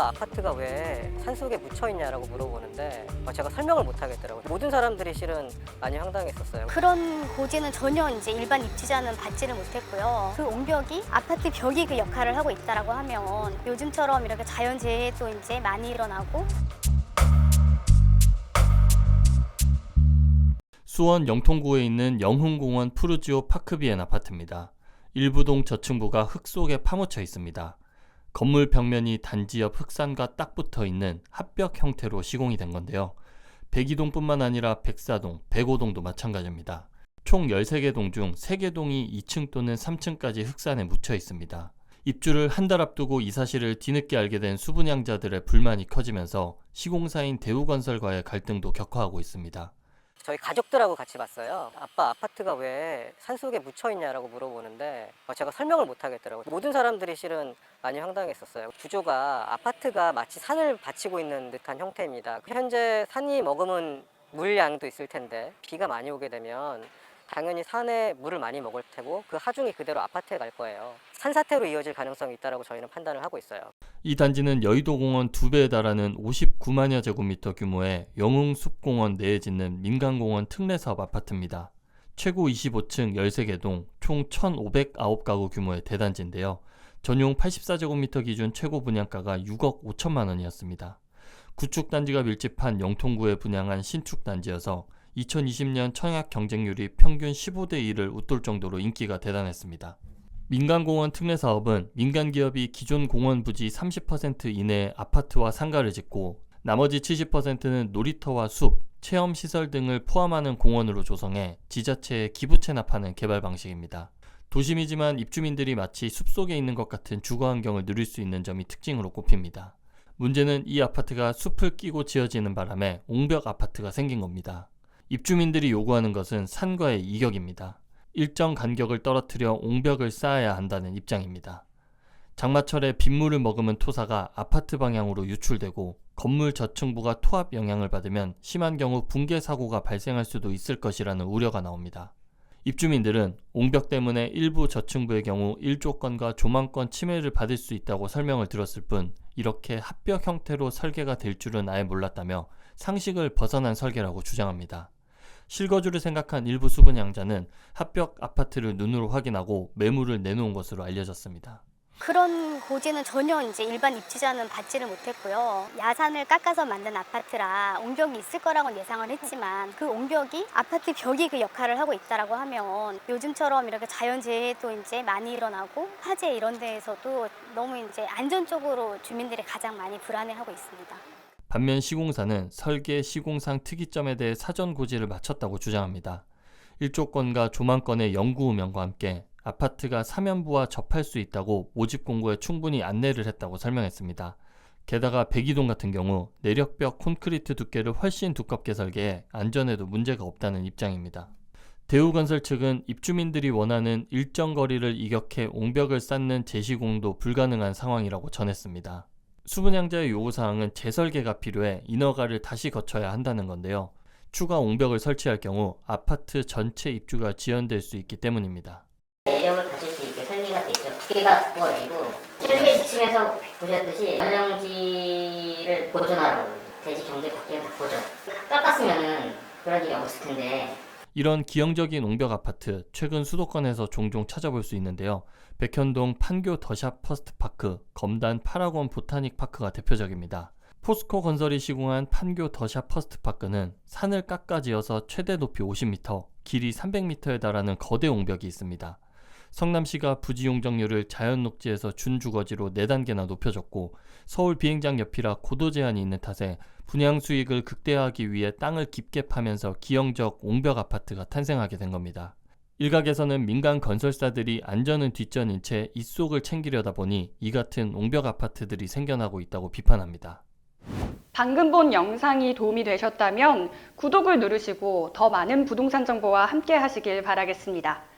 아빠 아파트가 왜 산속에 묻혀 있냐라고 물어보는데 어, 제가 설명을 못 하겠더라고요. 모든 사람들이 실은 많이 황당했었어요. 그런 고지는 전혀 이제 일반 입주자는 받지를 못했고요. 그 옹벽이 아파트 벽이 그 역할을 하고 있다라고 하면 요즘처럼 이렇게 자연재해도 이제 많이 일어나고 수원 영통구에 있는 영흥공원 푸르지오 파크비엔 아파트입니다. 일부동 저층부가 흙 속에 파묻혀 있습니다. 건물 벽면이 단지 옆 흑산과 딱 붙어 있는 합벽 형태로 시공이 된 건데요. 백이동뿐만 아니라 백사동, 백오동도 마찬가지입니다. 총 13개 동 중 3개 동이 2층 또는 3층까지 흑산에 묻혀 있습니다. 입주를 한 달 앞두고 이 사실을 뒤늦게 알게 된 수분양자들의 불만이 커지면서 시공사인 대우건설과의 갈등도 격화하고 있습니다. 저희 가족들하고 같이 봤어요. 아빠 아파트가 왜 산속에 묻혀 있냐라고 물어보는데 어, 제가 설명을 못 하겠더라고요. 모든 사람들이 실은 많이 황당했었어요. 구조가 아파트가 마치 산을 받치고 있는 듯한 형태입니다. 현재 산이 머금은 물량도 있을 텐데 비가 많이 오게 되면 당연히 산에 물을 많이 먹을 테고 그 하중이 그대로 아파트에 갈 거예요. 산사태로 이어질 가능성이 있다라고 저희는 판단을 하고 있어요. 이 단지는 여의도공원 두 배에 달하는 59만여 제곱미터 규모의 영흥숲공원 내에 짓는 민간공원 특례사업 아파트입니다. 최고 25층 13개 동, 총 1,509가구 규모의 대단지인데요. 전용 84제곱미터 기준 최고 분양가가 6억 5천만 원이었습니다. 구축 단지가 밀집한 영통구에 분양한 신축 단지여서 2020년 청약 경쟁률이 평균 15대 1을 웃돌 정도로 인기가 대단했습니다. 민간공원 특례 사업은 민간 기업이 기존 공원 부지 30% 이내에 아파트와 상가를 짓고 나머지 70%는 놀이터와 숲, 체험 시설 등을 포함하는 공원으로 조성해 지자체에 기부 체납하는 개발 방식입니다. 도심이지만 입주민들이 마치 숲속에 있는 것 같은 주거 환경을 누릴 수 있는 점이 특징으로 꼽힙니다. 문제는 이 아파트가 숲을 끼고 지어지는 바람에 옹벽 아파트가 생긴 겁니다. 입주민들이 요구하는 것은 산과의 이격입니다. 일정 간격을 떨어뜨려 옹벽을 쌓아야 한다는 입장입니다. 장마철에 빗물을 머금은 토사가 아파트 방향으로 유출되고 건물 저층부가 토압 영향을 받으면 심한 경우 붕괴 사고가 발생할 수도 있을 것이라는 우려가 나옵니다. 입주민들은 옹벽 때문에 일부 저층부의 경우 일조권과 조망권 침해를 받을 수 있다고 설명을 들었을 뿐 이렇게 합벽 형태로 설계가 될 줄은 아예 몰랐다며 상식을 벗어난 설계라고 주장합니다. 실거주를 생각한 일부 수분양자는 합벽 아파트를 눈으로 확인하고 매물을 내놓은 것으로 알려졌습니다. 그런 고지는 전혀 이제 일반 입주자는 받지를 못했고요. 야산을 깎아서 만든 아파트라 옹벽이 있을 거라고 예상을 했지만 그 옹벽이 아파트 벽이 그 역할을 하고 있다라고 하면 요즘처럼 이렇게 자연재해도 이제 많이 일어나고 화재 이런 데에서도 너무 이제 안전적으로 주민들이 가장 많이 불안해하고 있습니다. 반면 시공사는 설계 시공상 특이점에 대해 사전 고지를 마쳤다고 주장합니다. 일조권과 조망권의 연구 우명과 함께 아파트가 사면부와 접할 수 있다고 모집 공고에 충분히 안내를 했다고 설명했습니다. 게다가 백이동 같은 경우 내력벽 콘크리트 두께를 훨씬 두껍게 설계해 안전에도 문제가 없다는 입장입니다. 대우건설 측은 입주민들이 원하는 일정 거리를 이격해 옹벽을 쌓는 재시공도 불가능한 상황이라고 전했습니다. 수분양자의 요구사항은 재설계가 필요해 인허가를 다시 거쳐야 한다는 건데요. 추가 옹벽을 설치할 경우 아파트 전체 입주가 지연될 수 있기 때문입니다. 내력을 가질 수 있게 설계가 돼 있죠. 두께가 부어지고 실외 지침에서 보셨듯이 전용지를 보존하라고 대지 경제 밖에 다 보존. 깎았으면은 그런 일이 없을 텐데 이런 기형적인 옹벽 아파트 최근 수도권에서 종종 찾아볼 수 있는데요. 백현동 판교 더샵 퍼스트파크, 검단 파라곤 보타닉 파크가 대표적입니다. 포스코 건설이 시공한 판교 더샵 퍼스트파크는 산을 깎아 지어서 최대 높이 50m, 길이 300m에 달하는 거대 옹벽이 있습니다. 성남시가 부지 용적률을 자연 녹지에서 준주거지로 4단계나 높여줬고 서울 비행장 옆이라 고도 제한이 있는 탓에 분양 수익을 극대화하기 위해 땅을 깊게 파면서 기형적 옹벽 아파트가 탄생하게 된 겁니다. 일각에서는 민간 건설사들이 안전은 뒷전인 채 입속을 챙기려다 보니 이 같은 옹벽 아파트들이 생겨나고 있다고 비판합니다. 방금 본 영상이 도움이 되셨다면 구독을 누르시고 더 많은 부동산 정보와 함께 하시길 바라겠습니다.